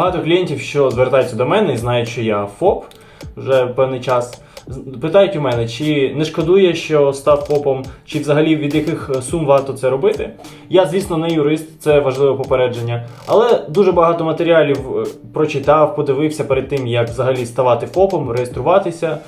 Багато клієнтів, що звертаються до мене і знають, що я ФОП вже певний час. Питають у мене, чи не шкодує, що став ФОПом, чи взагалі від яких сум варто це робити. Я, звісно, не юрист, це важливе попередження, але дуже багато матеріалів е, прочитав, подивився перед тим, як взагалі ставати ФОПом, реєструватися.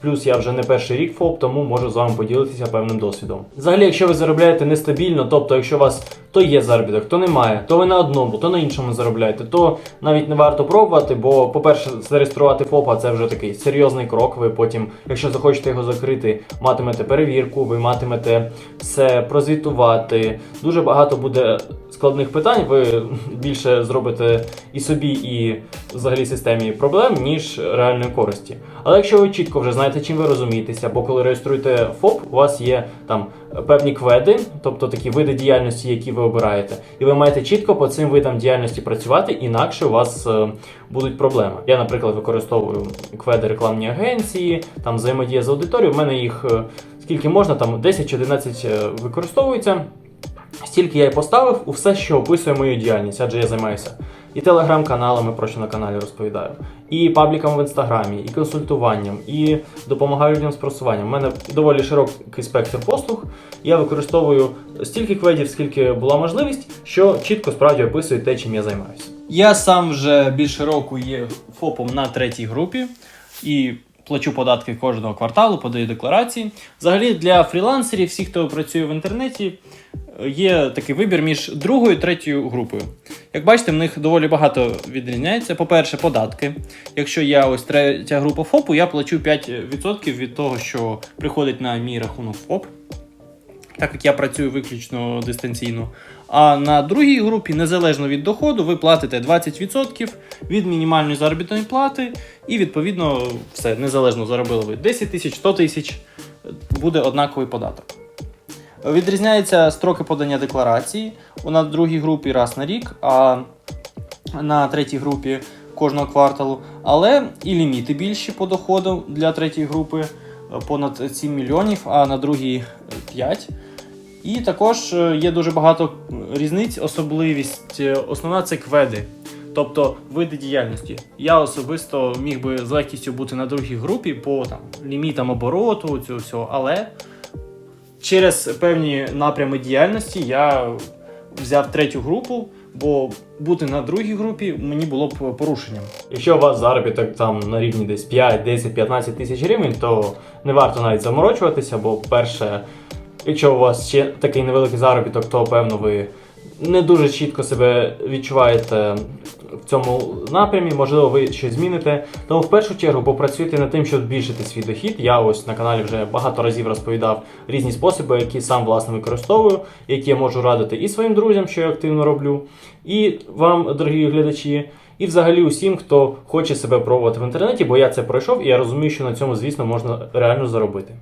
Плюс я вже не перший рік ФОП, тому можу з вами поділитися певним досвідом. Взагалі, якщо ви заробляєте нестабільно, тобто якщо у вас то є заробіток, то немає, то ви на одному, то на іншому заробляєте, то навіть не варто пробувати, бо, по-перше, зареєструвати ФОПа це вже такий серйозний крок. Ви потім, якщо захочете його закрити, матимете перевірку, ви матимете все прозвітувати. Дуже багато буде складних питань. Ви більше зробите і собі, і взагалі системі проблем, ніж реальної користі. Але якщо ви чітко вже знаєте, чим ви розумієтеся, бо коли реєструєте ФОП, у вас є там певні кведи, тобто такі види діяльності, які ви обираєте, і ви маєте чітко по цим видам діяльності працювати, інакше у вас е, будуть проблеми. Я, наприклад, використовую кведи рекламні агенції, там взаємодія з аудиторією. У мене їх е, скільки можна, там 10 чи 11 е, використовується. Стільки я і поставив у все, що описує мою діяльність, адже я займаюся і телеграм-каналами, про що на каналі розповідаю, і пабліками в інстаграмі, і консультуванням, і допомагаю людям з просуванням. У мене доволі широкий спектр послуг. Я використовую стільки кведів, скільки була можливість, що чітко справді описує те, чим я займаюся. Я сам вже більше року є ФОПом на третій групі і плачу податки кожного кварталу, подаю декларації. Взагалі для фрілансерів, всіх, хто працює в інтернеті, є такий вибір між другою і третьою групою. Як бачите, в них доволі багато відрізняється. По-перше, податки. Якщо я ось третя група ФОПу, я плачу 5% від того, що приходить на мій рахунок ФОП так як я працюю виключно дистанційно. А на другій групі, незалежно від доходу, ви платите 20% від мінімальної заробітної плати, і відповідно все незалежно заробили ви 10 тисяч, 100 тисяч, буде однаковий податок. Відрізняються строки подання декларації. На другій групі раз на рік, а на третій групі кожного кварталу. Але і ліміти більші по доходу для третьої групи е, понад 7 мільйонів, а на другій 5. І також е, є дуже багато різниць, особливість. е, Основна це кведи, тобто види діяльності. Я особисто міг би з легкістю бути на другій групі по там, лімітам обороту, цього всього, але через певні напрями діяльності я взяв третю групу, бо бути на другій групі мені було б порушенням. Якщо у вас заробіток там на рівні десь 5, 10, 15 тисяч гривень, то не варто навіть заморочуватися, бо перше, якщо у вас ще такий невеликий заробіток, то певно ви не дуже чітко себе відчуваєте в цьому напрямі, можливо, ви щось зміните. Тому в першу чергу попрацюйте над тим, щоб збільшити свій дохід. Я ось на каналі вже багато разів розповідав різні способи, які сам власне використовую, які я можу радити і своїм друзям, що я активно роблю, і вам, дорогі глядачі. І взагалі усім, хто хоче себе пробувати в інтернеті, бо я це пройшов, і я розумію, що на цьому, звісно, можна реально заробити.